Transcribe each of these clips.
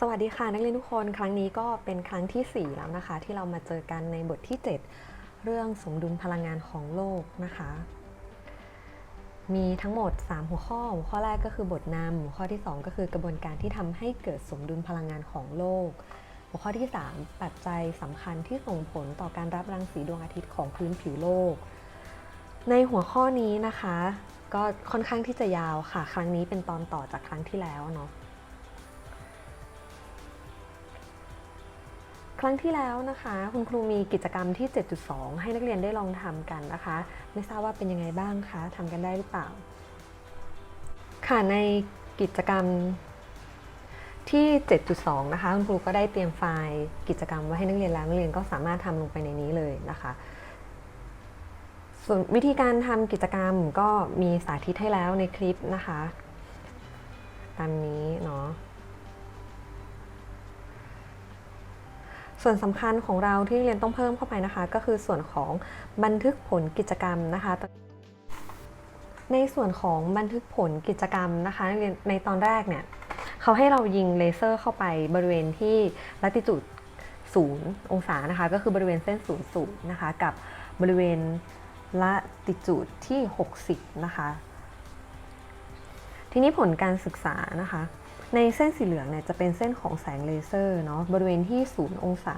สวัสดีค่ะนักเรียนทุกคนครั้งนี้ก็เป็นครั้งที่ 4 แล้วนะคะ ที่เรามาเจอกันในบทที่ 7 เรื่องสมดุลพลังงานของโลกนะคะ มีทั้งหมด 3 หัวข้อหัวข้อแรกก็คือบทนำหัวข้อที่ 2 ก็คือกระบวนการที่ทำให้เกิดสมดุลพลังงานของโลก หัวข้อที่ 3 ปัจจัยสำคัญที่ส่งผลต่อการรับรังสีดวงอาทิตย์ของพื้นผิวโลก ในหัวข้อนี้นะคะ ก็ค่อนข้างที่จะยาวค่ะ ครั้งนี้เป็นตอนต่อจากครั้งที่แล้วเนาะ ครั้งที่แล้วนะคะ คุณครูมีกิจกรรมที่ 7.2 ให้นักเรียนได้ลองทำกันนะคะ ไม่ทราบว่าเป็นยังไงบ้างคะทำกันได้หรือเปล่า ค่ะในกิจกรรมที่ 7.2 นะคะ คุณครูก็ได้เตรียมไฟล์กิจกรรมไว้ให้นักเรียนแล้วนักเรียนก็สามารถทำลงไปในนี้เลยนะคะ ส่วนวิธีการทำกิจกรรมก็มีสาธิตให้แล้วในคลิปนะคะ ตามนี้เนาะ ส่วนสำคัญของเราที่เรียนต้องเพิ่มเข้าไปนะคะ ก็คือส่วนของบันทึกผลกิจกรรมนะคะ ในส่วนของบันทึกผลกิจกรรมนะคะในตอนแรกเนี่ยเขาให้เรายิงเลเซอร์เข้าไปบริเวณที่ลัติจูด0องศานะคะ ก็คือบริเวณเส้น0 0นะคะ กับบริเวณละติจูดที่ 60 นะคะ ทีนี้ผลการศึกษานะคะ ในเส้นสีเหลืองเนี่ยจะเป็นเส้นของแสงเลเซอร์เนาะบริเวณที่0องศา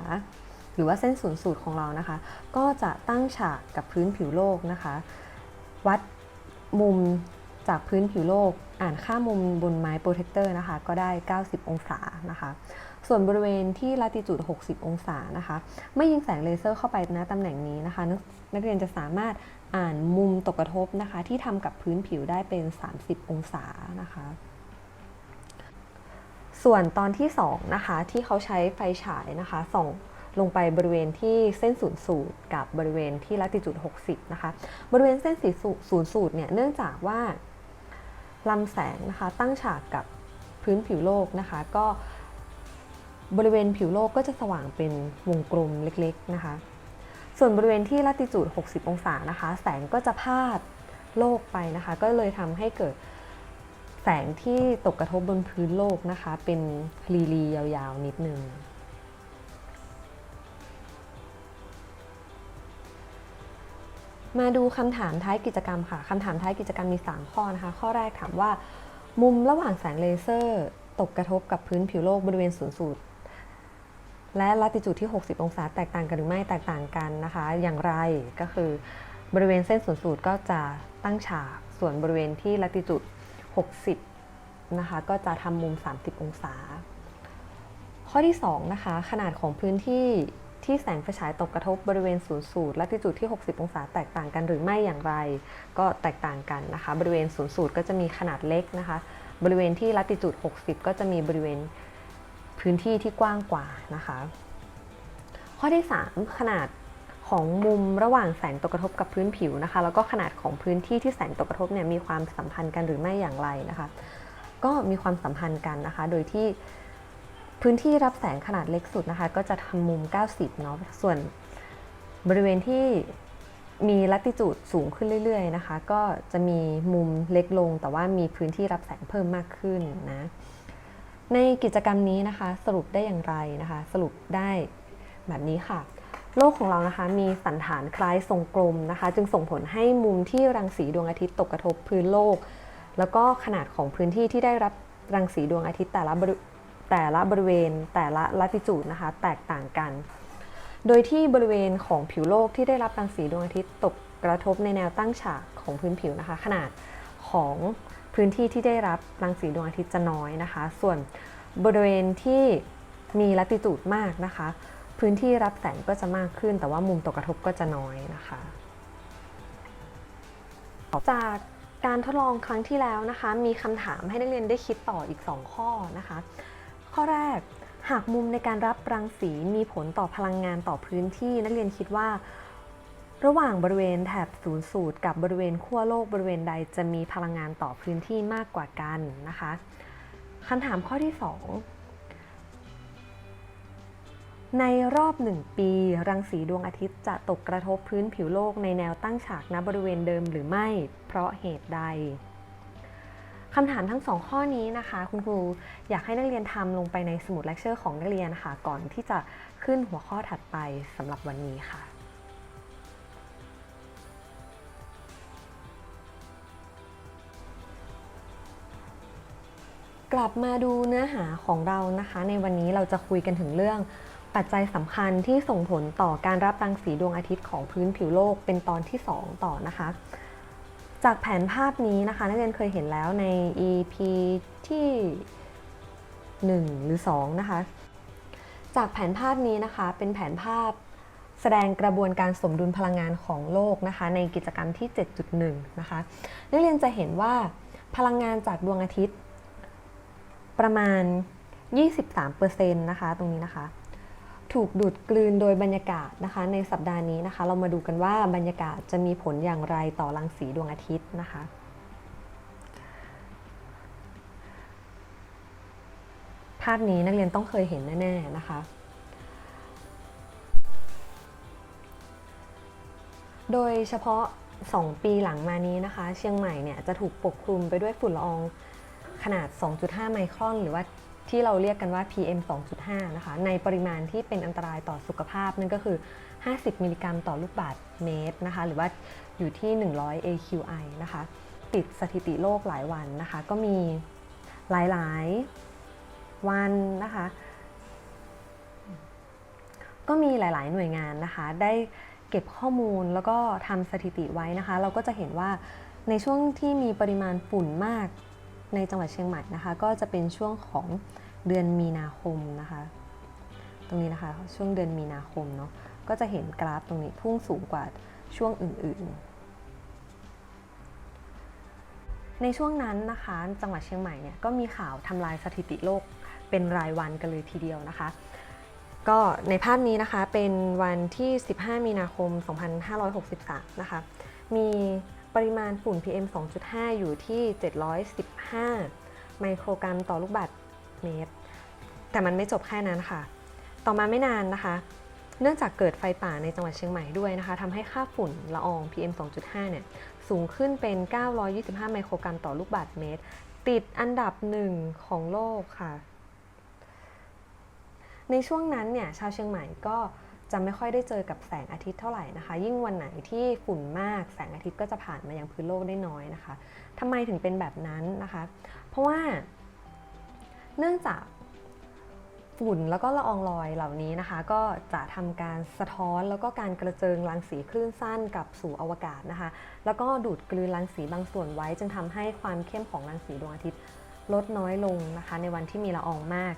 หรือว่าเส้นศูนย์สูตรของเรานะคะ ก็จะตั้งฉากกับพื้นผิวโลกนะคะ วัดมุมจากพื้นผิวโลก อ่านค่ามุมบนไม้โปรเทคเตอร์นะคะ ก็ได้ 90 องศานะคะ ส่วนบริเวณที่ลาติจูด 60 องศานะคะเมื่อยิงแสงเลเซอร์เข้าไปณตำแหน่งนี้นะคะน,นักเรียนจะสามารถอ่านมุมตกกระทบนะคะ ที่ทำกับพื้นผิวได้เป็น 30 องศานะคะ ส่วนตอนที่2นะคะที่เขาใช้ไฟฉายนะคะส่องลงไปบริเวณที่เส้นศูนย์สูตรกับบริเวณที่ลัติจูด60 นะคะ บริเวณเส้นสีศูนย์สูตรเนี่ยเนื่องจากว่าลำแสงนะคะตั้งฉากกับพื้นผิวโลกนะคะ ก็บริเวณผิวโลกก็จะสว่างเป็นวงกลมเล็กๆนะคะ ส่วนบริเวณที่ลัติจูด60 องศานะคะ แสงก็จะพาดโลกไปนะคะ ก็เลยทำให้เกิด แสงที่ตกกระทบบนพื้นโลกนะคะ เป็นรีลียาวๆ นิดนึง มาดูคำถามท้ายกิจกรรมค่ะคำถามท้ายกิจกรรมมี 3 ข้อนะคะ ข้อแรกถามว่า มุมระหว่างแสงเลเซอร์ ตกกระทบกับพื้นผิวโลกบริเวณศูนย์สูตรและลัติจูดที่ 60 องศาแตกต่างกันหรือไม่แตกต่างกันนะคะ อย่างไรก็คือบริเวณเส้นศูนย์สูตรก็จะตั้งฉากส่วนบริเวณที่ลัติจูด 60 นะคะ ก็จะทำมุม 30 องศา ข้อที่ 2 นะคะ ขนาดของพื้นที่ที่แสงไฟฉายตกกระทบบริเวณศูนย์สูตรแลัติจูดที่ 60 องศาแตกต่างกันหรือไม่อย่างไร ก็แตกต่างกันนะคะ บริเวณศูนย์สูตรก็จะมีขนาดเล็กนะคะ บริเวณที่ลัติจูด 60 ก็จะมีบริเวณพื้นที่ที่กว้างกว่านะคะ ข้อที่ 3 ขนาด ของมุมระหว่างแสงตกกระทบกับพื้นผิวนะคะ แล้วก็ขนาดของพื้นที่ที่แสงตกกระทบเนี่ยมีความสัมพันธ์กันหรือไม่อย่างไรนะคะ ก็มีความสัมพันธ์กันนะคะ โดยที่พื้นที่รับแสงขนาดเล็กสุดนะคะ ก็จะทำมุม 90 เนาะส่วนบริเวณที่มีลัติจูดสูงขึ้นเรื่อยๆนะคะ ก็จะมีมุมเล็กลง แต่ว่ามีพื้นที่รับแสงเพิ่มมากขึ้นนะในกิจกรรมนี้นะคะ สรุปได้อย่างไรนะคะ สรุปได้แบบนี้ค่ะ โลกของเรานะคะมีสันฐานคล้ายทรงกลมนะคะ จึงส่งผลให้มุมที่รังสีดวงอาทิตย์ตกกระทบพื้นโลก แล้วก็ขนาดของพื้นที่ที่ได้รับรังสีดวงอาทิตย์แต่ละแต่ละบริเวณแต่ละลัติจูดนะคะแตกต่างกัน โดยที่บริเวณของผิวโลกที่ได้รับรังสีดวงอาทิตย์ตกกระทบในแนวตั้งฉากของพื้นผิวนะคะ ขนาดของพื้นที่ที่ได้รับรังสีดวงอาทิตย์จะน้อยนะคะ ส่วนบริเวณที่มีลัติจูดมากนะคะ พื้นที่รับแสงก็จะมากขึ้น แต่ว่ามุมตกกระทบก็จะน้อยนะคะ จากการทดลองครั้งที่แล้วนะคะ มีคำถามให้นักเรียนได้คิดต่ออีก 2 ข้อนะคะ ข้อแรกหากมุมในการรับรังสีมีผลต่อพลังงานต่อพื้นที่ นักเรียนคิดว่า ระหว่างบริเวณแถบศูนย์สูตร กับบริเวณขั้วโลกบริเวณใดจะมีพลังงานต่อพื้นที่มากกว่ากันนะคะคำถามข้อที่ 2 ในรอบ 1 ปี รังสีดวงอาทิตย์จะตกกระทบพื้นผิวโลกในแนวตั้งฉากณบริเวณเดิมหรือไม่ เพราะเหตุใดคำถามทั้งสองข้อนี้นะคะ คุณครูอยากให้นักเรียนทำลงไปในสมุดเลคเชอร์ของนักเรียนค่ะ ก่อนที่จะขึ้นหัวข้อถัดไปสำหรับวันนี้ค่ะกลับมาดูเนื้อหาของเรานะคะ ในวันนี้เราจะคุยกันถึงเรื่อง ปัจจัยสำคัญที่ส่งผลต่อการรับรังสีดวงอาทิตย์ของพื้นผิวโลกเป็นตอนที่ 2 ต่อนะคะ จากแผนภาพนี้นะคะ นักเรียนเคยเห็นแล้วใน EP ที่ 1 หรือ 2 นะคะ จากแผนภาพนี้นะคะเป็นแผนภาพแสดงกระบวนการสมดุลพลังงานของโลกนะคะ ในกิจกรรมที่ 7.1 นะคะ นักเรียนจะเห็นว่าพลังงานจากดวงอาทิตย์ ประมาณ 23%นะคะ ตรงนี้นะคะ ถูกดูดกลืนโดยบรรยากาศนะคะ ในสัปดาห์นี้นะคะ เรามาดูกันว่าบรรยากาศจะมีผลอย่างไรต่อรังสีดวงอาทิตย์นะคะภาพนี้นักเรียนต้องเคยเห็นแน่ๆนะคะ โดยเฉพาะ 2 ปีหลังมานี้นะคะ เชียงใหม่เนี่ยจะถูกปกคลุมไปด้วยฝุ่นละอองขนาด 2.5 ไมครอน หรือว่า ที่เราเรียกกันว่า PM 2.5 นะคะ ในปริมาณที่เป็นอันตรายต่อสุขภาพนั่นก็คือ 50 มิลลิกรัมต่อลูกบาศก์เมตรนะคะ หรือว่าอยู่ที่ 100 AQI นะคะ ติดสถิติโลกหลายวันนะคะ ก็มีหลาย ๆ วันนะคะ ก็มีหลาย ๆ หน่วยงานนะคะ ได้เก็บข้อมูลแล้วก็ทำสถิติไว้นะคะ เราก็จะเห็นว่าในช่วงที่มีปริมาณฝุ่นมาก ในจังหวัดเชียงใหม่นะคะ ก็จะเป็นช่วงของเดือนมีนาคมนะคะ ตรงนี้นะคะช่วงเดือนมีนาคมเนาะก็จะเห็นกราฟตรงนี้พุ่งสูงกว่าช่วงอื่นๆ ในช่วงนั้นนะคะ จังหวัดเชียงใหม่เนี่ยก็มีข่าวทำลายสถิติโลกเป็นรายวันกันเลยทีเดียวนะคะ ก็ในภาพนี้นะคะเป็นวันที่ 15 มีนาคม 2563 นะคะ มี ปริมาณฝุ่น PM 2.5 อยู่ที่ 715 ไมโครกรัมต่อลูกบาศก์เมตร แต่มันไม่จบแค่นั้นค่ะ ต่อมาไม่นานนะคะ เนื่องจากเกิดไฟป่าในจังหวัดเชียงใหม่ด้วยนะคะทำให้ค่าฝุ่นละออง PM 2.5 เนี่ย สูงขึ้นเป็น 925 ไมโครกรัมต่อลูกบาศก์เมตร ติดอันดับหนึ่งของโลกค่ะ ในช่วงนั้นเนี่ยชาวเชียงใหม่ก็ จะไม่ค่อยได้เจอกับแสงอาทิตย์เท่าไหร่นะคะ ยิ่งวันไหนที่ฝุ่นมากแสงอาทิตย์ก็จะผ่านมายังพื้นโลกได้น้อยนะคะทำไมถึงเป็นแบบนั้นนะคะ เพราะว่าเนื่องจากฝุ่นแล้วก็ละอองลอยเหล่านี้นะคะ ก็จะทำการสะท้อนแล้วก็การกระเจิงรังสีคลื่นสั้นกับสู่อวกาศนะคะ แล้วก็ดูดกลืนรังสีบางส่วนไว้ จึงทำให้ความเข้มของรังสีดวงอาทิตย์ลดน้อยลงนะคะ ในวันที่มีละอองมาก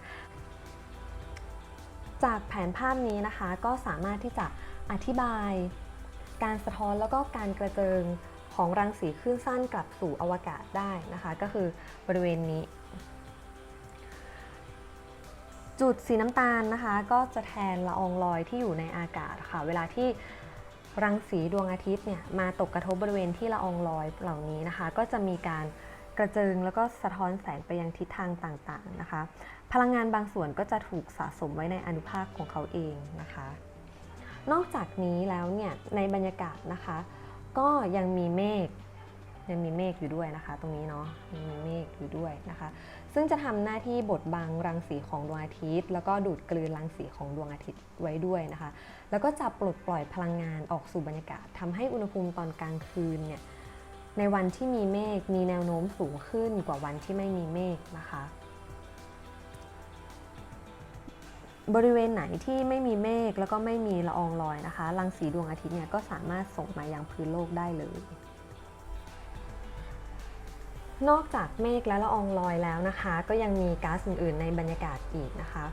จากแผนภาพนี้นะคะ ก็สามารถที่จะอธิบาย การสะท้อนแล้วก็การกระเจิงของรังสีคลื่นสั้นกลับสู่อวกาศได้นะคะ ก็คือบริเวณนี้ จุดสีน้ำตาลนะคะ ก็จะแทนละอองลอยที่อยู่ในอากาศค่ะ เวลาที่รังสีดวงอาทิตย์เนี่ยมาตกกระทบบริเวณที่ละอองลอยเหล่านี้นะคะ ก็จะมีการ กระเจิงแล้วก็สะท้อนแสงไปยังทิศทางต่างๆนะคะ พลังงานบางส่วนก็จะถูกสะสมไว้ในอนุภาคของเขาเองนะคะ นอกจากนี้แล้วเนี่ยในบรรยากาศนะคะ ก็ยังมีเมฆยังมีเมฆอยู่ด้วยนะคะ ตรงนี้เนาะยังมีเมฆอยู่ด้วยนะคะ ซึ่งจะทำหน้าที่บดบังรังสีของดวงอาทิตย์ แล้วก็ดูดกลืนรังสีของดวงอาทิตย์ไว้ด้วยนะคะ แล้วก็จะปลดปล่อยพลังงานออกสู่บรรยากาศทำให้อุณหภูมิตอนกลางคืนเนี่ย ในวันที่มีเมฆมีแนวโน้มสูงขึ้นกว่าวันที่ไม่มีเมฆนะคะ บริเวณไหนที่ไม่มีเมฆแล้วก็ไม่มีละอองลอยนะคะรังสีดวงอาทิตย์เนี่ยก็สามารถส่งมายังพื้นโลกได้เลย นอกจากเมฆและละอองลอยแล้วนะคะ ก็ยังมีก๊าซอื่น ๆ ในบรรยากาศอีกนะคะ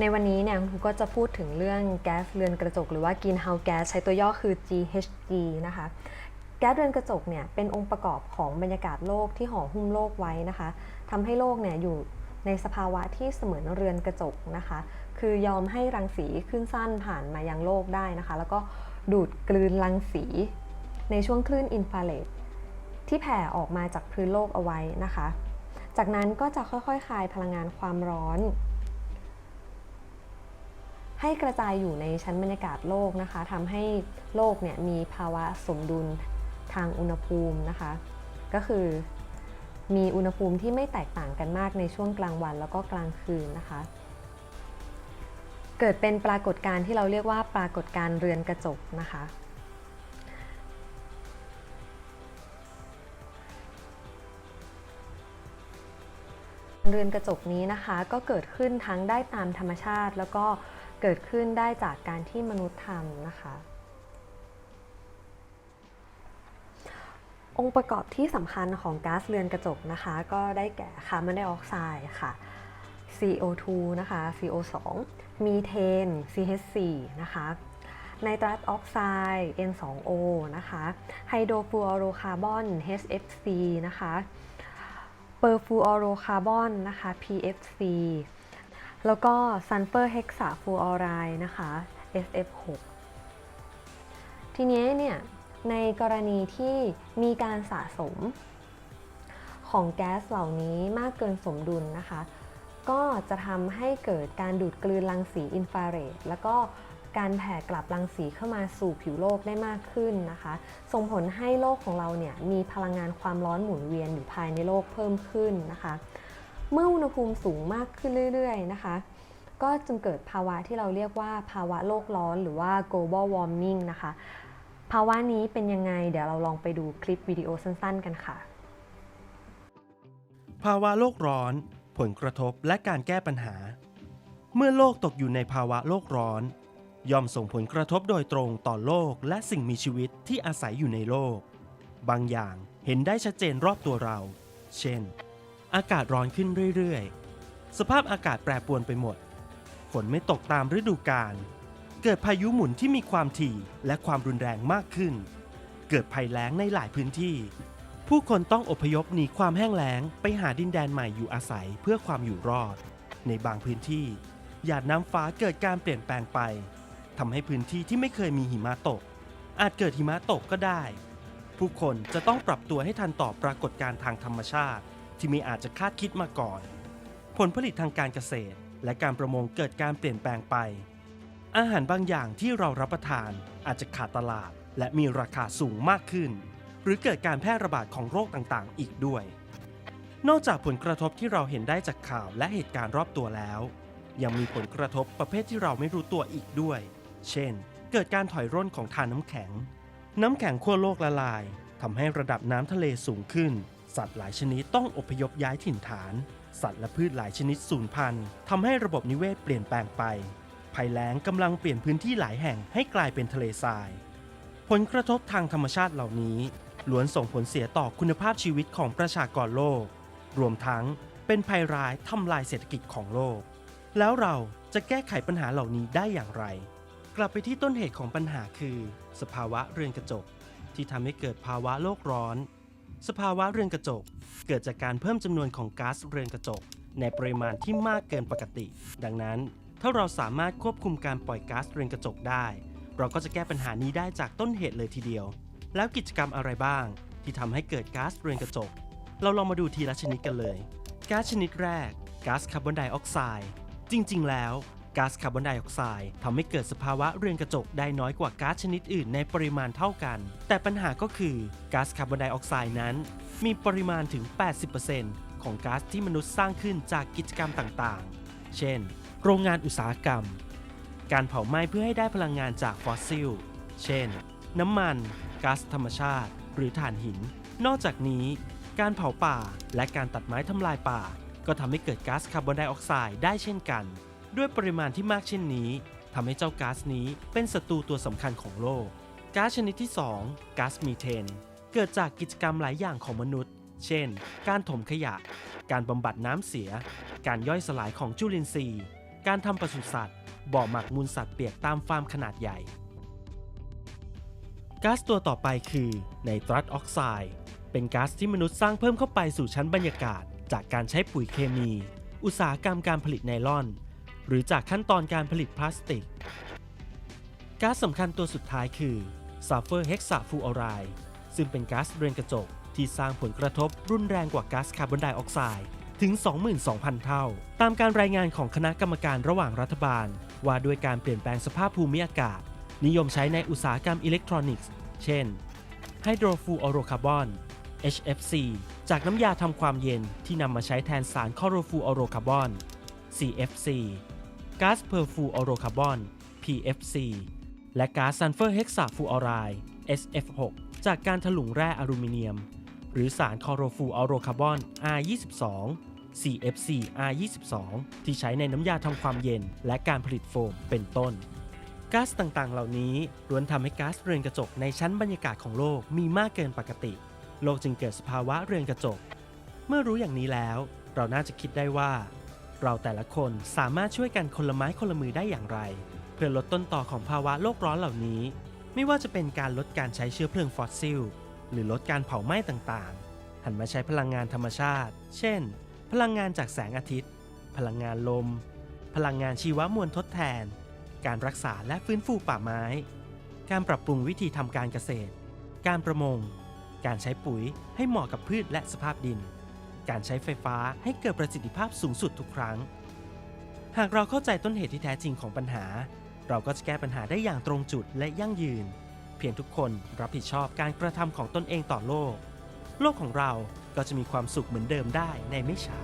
ในวันนี้เนี่ยครูก็จะพูดถึงเรื่องแก๊สเรือนกระจก หรือว่า greenhouse gas ใช้ตัวย่อคือ GHG นะคะ แก๊สเรือนกระจกเนี่ยเป็นองค์ประกอบของบรรยากาศโลกที่ห่อหุ้มโลกไว้นะคะทำให้โลกเนี่ยอยู่ในสภาวะที่เสมือนเรือนกระจกนะคะ คือยอมให้รังสีขึ้นสั้นผ่านมายังโลกได้นะคะ แล้วก็ดูดกลืนรังสี ในช่วงคลื่นอินฟราเรดที่แผ่ออกมาจากพื้นโลกเอาไว้นะคะ จากนั้นก็จะค่อยๆ คายพลังงานความร้อน ให้กระจายอยู่ในชั้นบรรยากาศโลกนะคะทำให้โลกเนี่ยมีภาวะสมดุล ทางอุณหภูมินะคะ ก็คือมีอุณหภูมิที่ไม่แตกต่างกันมากในช่วงกลางวันแล้วก็กลางคืนนะคะ เกิดเป็นปรากฏการณ์ที่เราเรียกว่าปรากฏการณ์เรือนกระจกนะคะ เรือนกระจกนี้นะคะก็เกิดขึ้นทั้งได้ตามธรรมชาติ แล้วก็เกิดขึ้นได้จากการที่มนุษย์ทำนะคะ องค์ประกอบที่สำคัญของก๊าซเรือนกระจกนะคะ ก็ได้แก่คาร์บอนไดออกไซด์ค่ะ CO2 นะคะ CO2 มีเทน CH4 นะคะไนตรัสออกไซด์ N2O นะคะไฮโดรฟลูออโรคาร์บอน HFC นะคะเปอร์ฟลูออโรคาร์บอนนะคะ PFC แล้วก็ซัลเฟอร์เฮกซาฟลูออไรด์นะคะ SF6 ทีนี้เนี่ย ในกรณีที่มีการสะสมของแก๊สเหล่านี้มากเกินสมดุลนะคะ ก็จะทำให้เกิดการดูดกลืนรังสีอินฟราเรดแล้วก็การแผ่กลับรังสีเข้ามาสู่ผิวโลกได้มากขึ้นนะคะ ส่งผลให้โลกของเราเนี่ยมีพลังงานความร้อนหมุนเวียนอยู่ภายในโลกเพิ่มขึ้นนะคะ เมื่ออุณหภูมิสูงมากขึ้นเรื่อยๆนะคะ ก็จึงเกิดภาวะที่เราเรียกว่าภาวะโลกร้อนหรือว่า global warming นะคะ ภาวะนี้เป็นยังไง เดี๋ยวเราลองไปดูคลิปวิดีโอสั้น ๆ กันค่ะ ภาวะโลกร้อน ผลกระทบและการแก้ปัญหา เมื่อโลกตกอยู่ในภาวะโลกร้อน ย่อมส่งผลกระทบโดยตรงต่อโลกและสิ่งมีชีวิตที่อาศัยอยู่ในโลก บางอย่างเห็นได้ชัดเจนรอบตัวเรา เช่น อากาศร้อนขึ้นเรื่อย ๆ สภาพอากาศแปรปรวนไปหมด ฝนไม่ตกตามฤดูกาล เกิดพายุหมุนที่มีความถี่และความรุนแรงมากขึ้น เกิดภัยแล้งในหลายพื้นที่ ผู้คนต้องอพยพหนีความแห้งแล้ง ไปหาดินแดนใหม่อยู่อาศัยเพื่อความอยู่รอด ในบางพื้นที่ หยาดน้ำฟ้าเกิดการเปลี่ยนแปลงไปทำให้พื้นที่ที่ไม่เคยมีหิมะตก อาจเกิดหิมะตกก็ได้ ผู้คนจะต้องปรับตัวให้ทันต่อปรากฏการณ์ทางธรรมชาติ ที่ไม่อาจจะคาดคิดมาก่อน ผลผลิตทางการเกษตร และการประมงเกิดการเปลี่ยนแปลงไป อาหารบางอย่างที่เรารับประทานอาจจะขาดตลาด และมีราคาสูงมากขึ้น หรือเกิดการแพร่ระบาดของโรคต่างๆ อีกด้วย นอกจากผลกระทบที่เราเห็นได้จากข่าวและเหตุการณ์รอบตัวแล้ว ยังมีผลกระทบประเภทที่เราไม่รู้ตัวอีกด้วย เช่น เกิดการถอยร่นของทานน้ำแข็ง น้ำแข็งขั้วโลกละลายทำให้ระดับน้ำทะเลสูงขึ้น สัตว์หลายชนิดต้องอพยพย้ายถิ่นฐาน สัตว์และพืชหลายชนิดสูญพันธุ์ทำให้ระบบนิเวศเปลี่ยนแปลงไป ภัยแล้งกำลังเปลี่ยนพื้นที่หลายแห่งให้กลายเป็นทะเลทราย ผลกระทบทางธรรมชาติเหล่านี้ล้วนส่งผลเสียต่อคุณภาพชีวิตของประชากรโลก รวมทั้งเป็นภัยร้ายทำลายเศรษฐกิจของโลก แล้วเราจะแก้ไขปัญหาเหล่านี้ได้อย่างไร กลับไปที่ต้นเหตุของปัญหาคือ สภาวะเรือนกระจก ที่ทำให้เกิดภาวะโลกร้อน สภาวะเรือนกระจก เกิดจากการเพิ่มจำนวนของก๊าซเรือนกระจก ในปริมาณที่มากเกินปกติ ดังนั้น ถ้าเราสามารถควบคุมการปล่อยก๊าซเรือนกระจกได้ เราก็จะแก้ปัญหานี้ได้จากต้นเหตุเลยทีเดียว แล้วกิจกรรมอะไรบ้าง ที่ทำให้เกิดก๊าซเรือนกระจก เราลองมาดูทีละชนิดกันเลยก๊าซชนิดแรกก๊าซคาร์บอนไดออกไซด์จริง ๆ แล้วก๊าซคาร์บอนไดออกไซด์ทำให้เกิดสภาวะเรือนกระจกได้น้อยกว่าก๊าซชนิดอื่นในปริมาณเท่ากัน แต่ปัญหาก็คือก๊าซคาร์บอนไดออกไซด์นั้น มีปริมาณถึง 80%ของก๊าซที่มนุษย์สร้างขึ้นจากกิจกรรมต่างๆ เช่น โรงงานอุตสาหกรรม การเผาไหม้เพื่อให้ได้พลังงานจากฟอสซิล เช่น น้ำมันก๊าซธรรมชาติ หรือถ่านหิน นอกจากนี้ การเผาป่าและการตัดไม้ทำลายป่า ก็ทำให้เกิดก๊าซคาร์บอนไดออกไซด์ได้เช่นกัน ด้วยปริมาณที่มากเช่นนี้ทำให้เจ้าก๊าซนี้เป็นศัตรูตัวสำคัญของโลก ก๊าซชนิดที่ 2 ก๊าซมีเทน เกิดจากกิจกรรมหลายอย่างของมนุษย์ เช่น การถมขยะ การบำบัดน้ำเสีย การย่อยสลายของจุลินทรีย์ การทำปศุสัตว์ บ่อหมักมูลสัตว์เปียกตามฟาร์มขนาดใหญ่ก๊าซตัวต่อไปคือไนตรัสออกไซด์เป็นก๊าซที่มนุษย์สร้างเพิ่มเข้าไปสู่ชั้นบรรยากาศ จากการใช้ปุ๋ยเคมี อุตสาหกรรมการผลิตไนลอน หรือจากขั้นตอนการผลิตพลาสติกก๊าซสำคัญตัวสุดท้ายคือซัลเฟอร์เฮกซาฟูออไรด์ซึ่งเป็นก๊าซเรือนกระจกที่สร้างผลกระทบรุนแรงกว่าก๊าซคาร์บอนไดออกไซด์ ถึง 22,000 เท่า ตามการรายงานของคณะกรรมการระหว่างรัฐบาล ว่าด้วยการเปลี่ยนแปลงสภาพภูมิอากาศ นิยมใช้ในอุตสาหกรรมอิเล็กทรอนิกส์ เช่นไฮโดรฟูออโรคาร์บอน HFC จากน้ำยาทำความเย็นที่นำมาใช้แทนสารคลอโรฟูออโรคาร์บอน CFC ก๊าซเพอร์ฟูออโรคาร์บอน PFC และก๊าซซัลเฟอร์เฮกซาฟูออไรด์ SF6 จากการถลุงแร่อลูมิเนียม หรือสารคลอโรฟูออโรคาร์บอน R22 CFC R22 ที่ใช้ในน้ำยาทำความเย็น และการผลิตโฟมเป็นต้นก๊าซต่างๆ เหล่านี้ล้วนทำให้ก๊าซเรือนกระจกในชั้นบรรยากาศของโลกมีมากเกินปกติ โลกจึงเกิดสภาวะเรือนกระจก เมื่อรู้อย่างนี้แล้ว เราน่าจะคิดได้ว่า เราแต่ละคนสามารถช่วยกันคนละไม้คนละมือได้อย่างไร เพื่อลดต้นต่อของภาวะโลกร้อนเหล่านี้ ไม่ว่าจะเป็นการลดการใช้เชื้อเพลิงฟอสซิล หรือลดการเผาไหม้ต่างๆ หันมาใช้พลังงานธรรมชาติ เช่น พลังงานจากแสงอาทิตย์ พลังงานลม พลังงานชีวมวลทดแทน การรักษาและฟื้นฟูป่าไม้ การปรับปรุงวิธีทำการเกษตร การประมง การใช้ปุ๋ยให้เหมาะกับพืชและสภาพดิน การใช้ไฟฟ้าให้เกิดประสิทธิภาพสูงสุดทุกครั้ง หากเราเข้าใจต้นเหตุที่แท้จริงของปัญหา เราก็จะแก้ปัญหาได้อย่างตรงจุดและยั่งยืน เพียงทุกคนรับผิดชอบการกระทำของตนเองต่อโลก โลกของเราก็จะมีความสุขเหมือนเดิมได้ในไม่ช้า